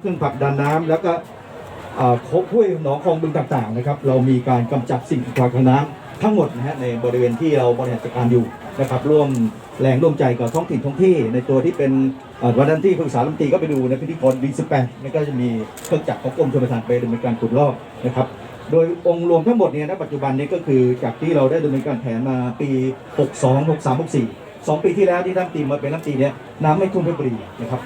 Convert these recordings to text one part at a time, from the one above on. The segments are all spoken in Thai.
เครื่องผลักดันน้ำแล้วก็เอ่อห้วยหนองคลองบึงต่างๆนะครับ เรามีการกำจัดสิ่งกีดขวางน้ำทั้งหมดนะฮะในบริเวณที่เราบริหารจัดการอยู่นะครับร่วมแรงร่วมใจกับท้องถิ่นท้องที่ ในตัวที่เป็นวันนั้นที่ปรึกษาลำตีก็ไปดูในพิธีกรดีสแปนนี่ก็จะมีเครื่องจักรของกรมชลประทานไปดำเนินการขุดลอกนะครับโดยองค์รวมทั้งหมดเนี่ยณปัจจุบันนี้ก็คือจากที่เราได้ดำเนินการแผนมาปี 62 63 64 2 ปีที่แล้วที่ท่านตีมาเป็นรัฐมนตรีเนี่ยน้ำไม่ท่วมเพชรบุรีนะครับ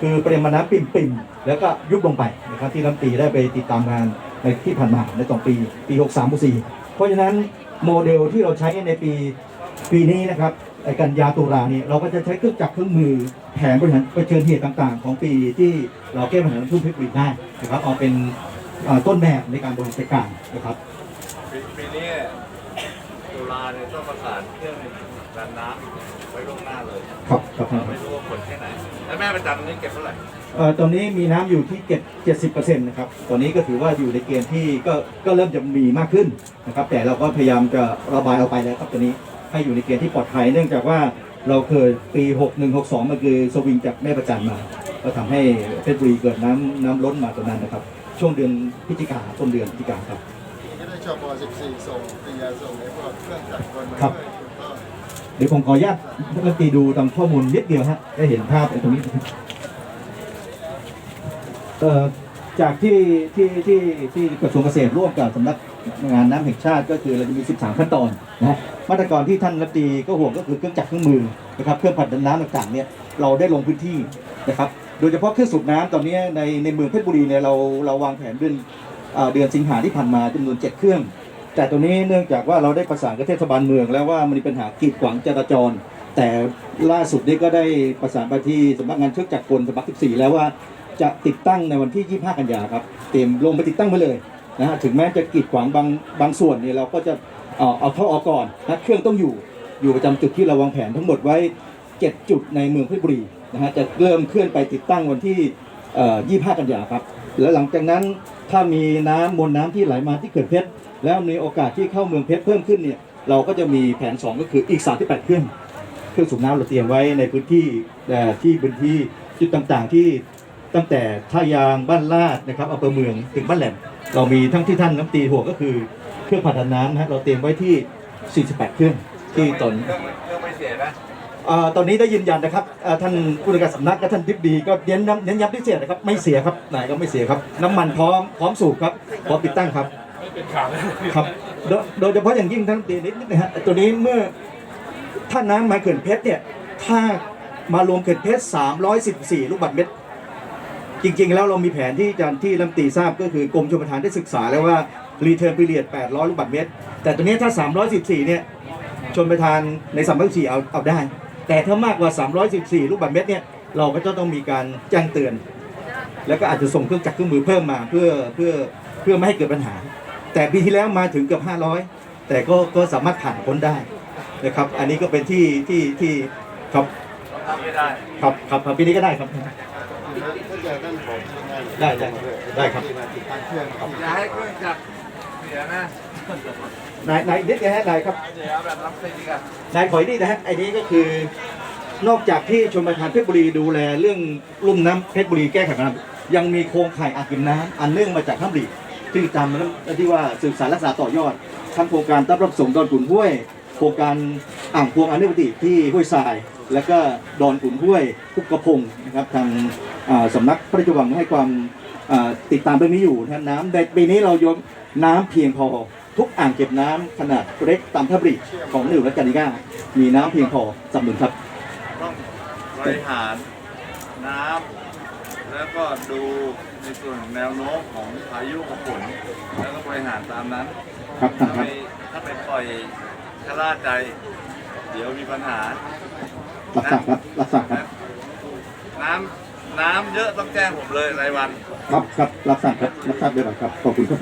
คือปริมาณน้ำปิ่มๆ แล้วก็ยุบลงไปนะครับที่รัฐมนตรีได้ไปติดตามงานในที่ผ่านมาในสองปีปี 63 64 เพราะฉะนั้นโมเดลที่เราใช้ในปีปีนี้นะครับไอ้กันยาตุลาเนี่ยเราก็จะใช้เครื่องจักรเครื่องมือแผนบริหารเผชิญเหตุต่างๆ ของปีที่เราแก้ปัญหาน้ำท่มเพชรบุรีได้นะครับเอาเป็นต้นแบบในการบริหารจัดการนะครับปีนี้ เนี่ยต้องประสานเครื่องดันน้ำไว้ล่วงหน้าเลยครับครับท่านคไม่รับรู้ว่าผลแค่ไหน แล้วแม่ประจันนี่เก็บเท่าไหร่เอ่อตอนนี้มีน้ำอยู่ที่เจ็ดเจ็ดสิบเปอร์เซ็นต์นะครับ ตอนนี้ก็ถือว่าอยู่ในเกณฑ์ที่ก็ก็เริ่มจะมีมากขึ้นนะครับ แต่เราก็พยายามจะระบายเอาไปแล้วครับตอนนี้ให้อยู่ในเกณฑ์ที่ปลอดภัย เนื่องจากว่าเราเคยปี61 62มันคือสวิงจากแม่ประจันมา ก็ทำให้เพชรบุรีเกิดน้ำน้ำล้นมาตรงนั้นนะครับ ช่วงเดือนพฤศจิกาต้นเดือนพฤศจิกาครับไม่ได้ชอ บ14 ส่งปียาส่งในพวกเครื่องจักรกลมาครับด้วยถูกต้องเดี๋ยวผมขออนุญาตรัฐมนตรีดูตามข้อมูลนิดเดียวฮะได้เห็นภาพตรงนี้เอ่อจากที่ที่ที่ที่กระทรวงเกษตรร่วมกับสำนักงานน้ำแห่งชาติก็คือเราจะมี 13 ขั้นตอนนะมาตรการที่ท่านรัฐมนตรีก็ห่วงก็คือเครื่องจักรเครื่องมือนะครับเครื่องผลักดันน้ำต่างๆเนี่ยเราได้ลงพื้นที่นะครับ โดยเฉพาะเครื่องสูบน้ำตอนนี้ในในเมืองเพชรบุรีเนี่ยเราเราวางแผนเดือน เดือนสิงหาที่ผ่านมาจำนวน 7 เครื่อง แต่ตัวนี้เนื่องจากว่าเราได้ประสานกับเทศบาลเมือง แล้วว่ามันมีปัญหากีดขวางจราจร แต่ล่าสุดนี้ก็ได้ประสานไปที่สำนักงานเชือกจักรกลสำนัก14 แล้วว่าจะติดตั้งในวันที่ 25 กันยาครับ เตรียมลงไปติดตั้งไว้เลยนะฮะถึงแม้จะกีดขวางบางบางส่วนเนี่ยเราก็จะเอาเอาเข้าออกก่อนนะเครื่องต้องอยู่อยู่ประจำจุดที่เราวางแผนทั้งหมดไว้ 7 จุดในเมืองเพชรบุรีนะฮะจะเริ่มเคลื่อนไปติดตั้งวันที่เอ่อ25 กันยาครับ แล้วหลังจากนั้น ถ้ามีน้ำมวลน้ำที่ไหลมาที่เขื่อนเพชรแล้วมีโอกาสที่เข้าเมืองเพชรเพิ่มขึ้นเนี่ยเราก็จะมีแผน 2 ก็คืออีก 38 เครื่องเครื่องสูบน้ำเราเตรียมไว้ในพื้นที่เอ่ที่พื้นที่จุดต่างๆที่ตั้งแต่ท่ายางบ้านลาดนะครับอำเภอเมืองถึงบ้านแหลมเรามีทั้งที่ท่านน้ำตีหัวก็คือเครื่องผลัดนน้ำนะฮะเราเตรียมไว้ที่ 48 เครื่องที่ตอนเครื่องไม่เสียนะ อ่าตอนนี้ได้ยืนยันนะครับอ่าท่านผู้ในวยการสำนักและท่านทิบดีก็เน้นย้ำเน้นย้ำที่เสียนะครับไม่เสียครับไหนก็ไม่เสียครับ น้ำมันพร้อมพร้อมสูบครับพร้อมติดตั้งครับไม่เป็นข่าวเลยครับโดยโดยเฉพาะอย่างยิ่งท่านตีนิดนิดนะฮะตัวนี้เมื่อถ้าน้ำมาเขื่อนเพชรเนี่ยถ้ามารวมเขื่อนเพชร314 ลูกบาศก์เมตร จริงๆ แล้วเรามีแผนที่อาจารย์ที่รัฐมนตรีทราบก็คือกรมชลประทานได้ศึกษาแล้วว่ารีเทิร์นพีเรียด800 ลูกบาศก์เมตร แต่ตัวนี้ถ้า 314 เนี่ยชนประทานใน314เอาเอาได้ แต่ถ้ามากกว่า 314 ลูกบาศก์เมตรเนี่ยเราก็จะต้องมีการแจ้งเตือน แล้วก็อาจจะส่งเครื่องจักรเครื่องมือเพิ่มมาเพื่อเพื่อเพื่อไม่ให้เกิดปัญหา แต่ปีที่แล้วมาถึงเกือบ 500 แต่ก็ก็สามารถผ่านพ้นได้นะครับ อันนี้ก็เป็นที่ที่ที่ครับทำไม่ได้ครับครับครับปีนี้ก็ได้ครับถ้าจะนั่นบอกง่ายๆได้ได้ได้ครับที่มาติดตั้งเครื่องครับอย่าให้เครื่องจักร เสียนะนายนายนิดนะฮะนายครับเสียแบบรับสิกันนายขอยนี่นะฮะไอ้นี้ก็คือนอกจากที่ชมประทานเพชรบุรีดูแลเรื่องลุ่มน้ำเพชรบุรีแก้ไขปัญหายังมีโครงข่ายอ่างเก็บน้ำอันเนื่องมาจากท่าบลีที่จำแล้วที่ว่าสืบสารรักษาต่อยอด ทั้งโครงการต้อนรับส่งดอนขุนห้วย โครงการอ่างพวงอันเนปติที่ห้วยทราย แล้วก็ดอนขุนห้วยพุกกระพงนะครับทางอ่าสำนักพระราชวังให้ความอ่า ติดตามเรื่องนี้อยู่นะน้ำในปีนี้เรายกน้ำเพียงพอ ทุกอ่างเก็บน้ำขนาดเล็กตามท่าบลีของหนึ่งและกานิก้ามีน้ำเพียงพอสำนุนครับต้องบริหารน้ำแล้วก็ดูในส่วนของแนวโน้มของพายุกับฝนแล้วก็บริหารตามนั้นครับท่าถ้านครับไม่ถ้าไปปล่อยชะล่าใจ เดี๋ยวมีปัญหารับทราบครับรับทราบครับน้ำน้ำเยอะต้องแจ้งผมเลยรายวัน ครับครับรับทราบครับรับทราบด้วยครับขอบคุณครับ